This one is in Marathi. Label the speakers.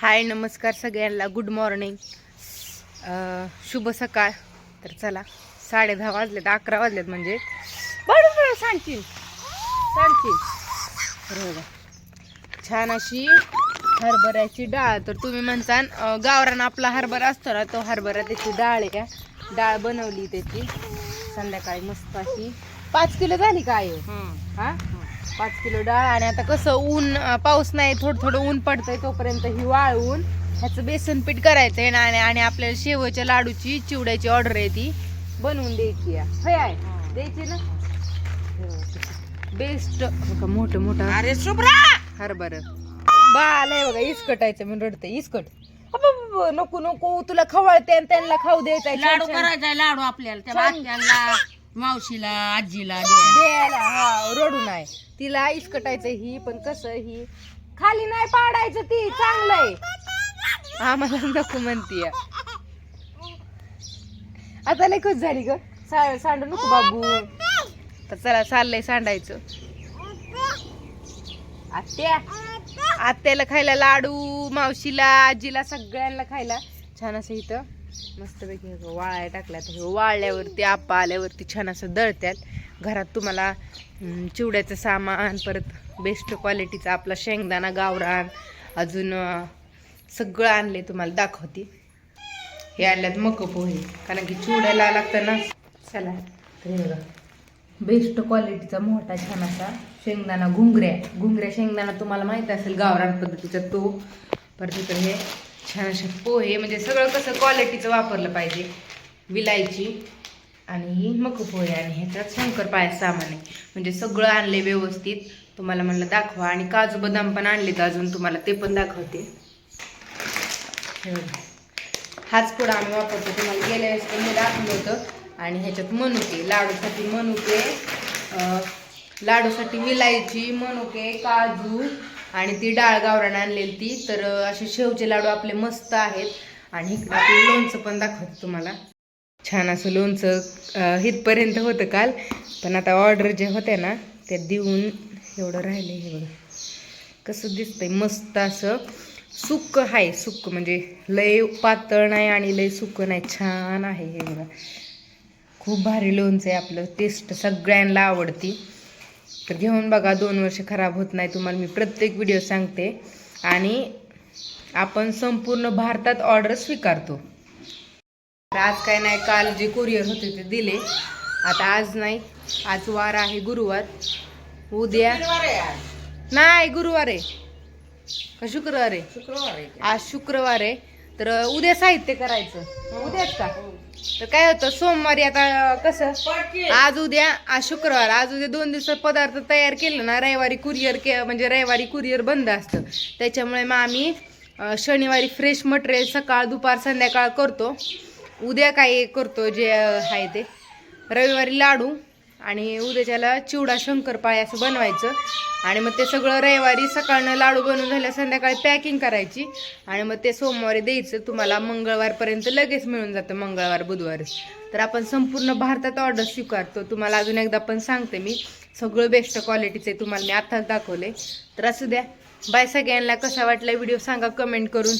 Speaker 1: हाय नमस्कार सगळ्यांना. गुड मॉर्निंग शुभ सकाळ. तर चला साडे दहा वाजलेत अकरा वाजलेत म्हणजे. बरं बरं सांगशील. सांगशील. बरं बरं. छान अशी हरभऱ्याची डाळ. तर तुम्ही म्हणसान अं, गावरान आपला हरभरा असतो ना तो हरभरा त्याची डाळ आहे का? डाळ बनवली त्याची. संध्याकाळी मस्त अशी. पाच किलो झाली काय हा? पाच किलो डाळ आणि आता कसं ऊन पाऊस नाही थोडं थोडं ऊन पडतंय तोपर्यंत ही वाळवून ह्याचं बेसन पीठ करायचंय ना आणि आणि आपल्याला शेवच्या लाडूची चिवड्याची ऑर्डर आहे ती. बनवून द्यायची आहे. आहे द्यायची ना? बेस्ट मोठं मोठं.
Speaker 2: अरे शुभ्रा!
Speaker 1: हरभर. बालाय बघा इस्कटायचं म्हणून रडते इस्कट. नको नको तुला खवळते आणि त्यांना खाऊ द्यायचा
Speaker 2: लाडू करायचा लाडू आपल्याला मावशीला आजीला द्यायला.
Speaker 1: द्यायला. हा रडू नाही. तिला इस्कटायचं ही पण कसं ही? खाली नाही पाडायचं ती चांगलंय. आम्हाला नको म्हणतीय. आता लय खुश झाली ग. सा- सांडू नको बाबू. तर चला चाललंय सांडायचं. आत्या आत्याला खायला लाडू मावशीला आजीला सगळ्यांना खायला. छान असं इथं. मस्तपैकी हे टाकल्यात. टाकल्या तर हे वाळल्यावरती आपा आल्यावरती छान असं दळत्यात. घरात तुम्हाला चिवड्याचं सामान परत बेस्ट क्वालिटीचा आपला शेंगदाणा गावरान अजून सगळं आणले तुम्हाला दाखवते. हे आणल्यात मक पोहे. कारण की चिवड्याला लागतं ना. चला. हे बघा. बेस्ट क्वालिटीचा मोठा छान असा शेंगदाणा घुंगऱ्या. घुंगऱ्या शेंगदाणा तुम्हाला माहीत असेल गावरान पद्धतीचा तो. परत हे छान असे पोहे म्हणजे सगळं कसं क्वालिटीचं वापरलं पाहिजे. विलायची आणि ही मक पोहे आणि ह्याच्यात शंकर पाया सामान आहे. म्हणजे सगळं आणले व्यवस्थित. तुम्हाला म्हणलं दाखवा आणि काजू बदाम पण आणलेत अजून तुम्हाला ते पण दाखवते. हाच पुढं आम्ही वापरतो. तुम्हाला गेल्या वेळेस पण मी दाखवलं होतं. आणि ह्याच्यात मनुके लाडूसाठी मनुके लाडूसाठी विलायची मनुके काजू आणि ती डाळ गावरान आणलेली ती. तर असे शेवचे लाडू आपले मस्त आहेत. आणि इकडं आपलं लोणचं पण दाखवतो तुम्हाला. छान असं लोणचं इथपर्यंत होतं काल. पण आता ऑर्डर जे होत्या ना त्या देऊन एवढं राहिलं हे बघा. कसं दिसतंय मस्त असं. सुक्क आहे सुक्क म्हणजे लय पातळ नाही आणि लय सुक्क नाही. छान आहे हे बघा. खूप भारी लोणचं आहे आपलं. टेस्ट सगळ्यांना आवडती. तर घेऊन बघा दोन वर्ष खराब होत नाही तुम्हाला मी प्रत्येक व्हिडिओ सांगते. आणि आपण संपूर्ण भारतात ऑर्डर स्वीकारतो. आज काय नाही काल जे कुरिअर होते ते दिले. आता आज नाही आज वार आहे गुरुवार. उद्या. नाही गुरुवार आहे. का शुक्रवार आहे. आज शुक्रवार आहे. तर उद्या साहित्य करायचं. उद्याच का? तर काय होतं सोमवारी आता कसं आज उद्या आज शुक्रवार आज उद्या दोन दिवसात पदार्थ तयार केले ना रविवारी कुरिअर के म्हणजे रविवारी कुरिअर बंद असतं. त्याच्यामुळे मग आम्ही शनिवारी फ्रेश मटेरियल सकाळ दुपार संध्याकाळ करतो. उद्या काय करतो जे आहे ते? रविवारी लाडू आणि उद्याच्याला चिवडा शंकरपाळे असं बनवायचं. आणि मग ते सगळं रविवारी सकाळनं लाडू बनवून झाल्या संध्याकाळी पॅकिंग करायची. आणि मग ते सोमवारी द्यायचं. तुम्हाला मंगळवारपर्यंत लगेच मिळून जातं मंगळवार बुधवार. तर आपण संपूर्ण भारतात ऑर्डर स्वीकारतो. तुम्हाला अजून एकदा पण सांगते मी. सगळं बेस्ट क्वालिटीचं आहे. तुम्हाला मी आत्ताच दाखवले तर असू द्या. बाय सगळ्यांना. कसा वाटला व्हिडिओ सांगा कमेंट करून.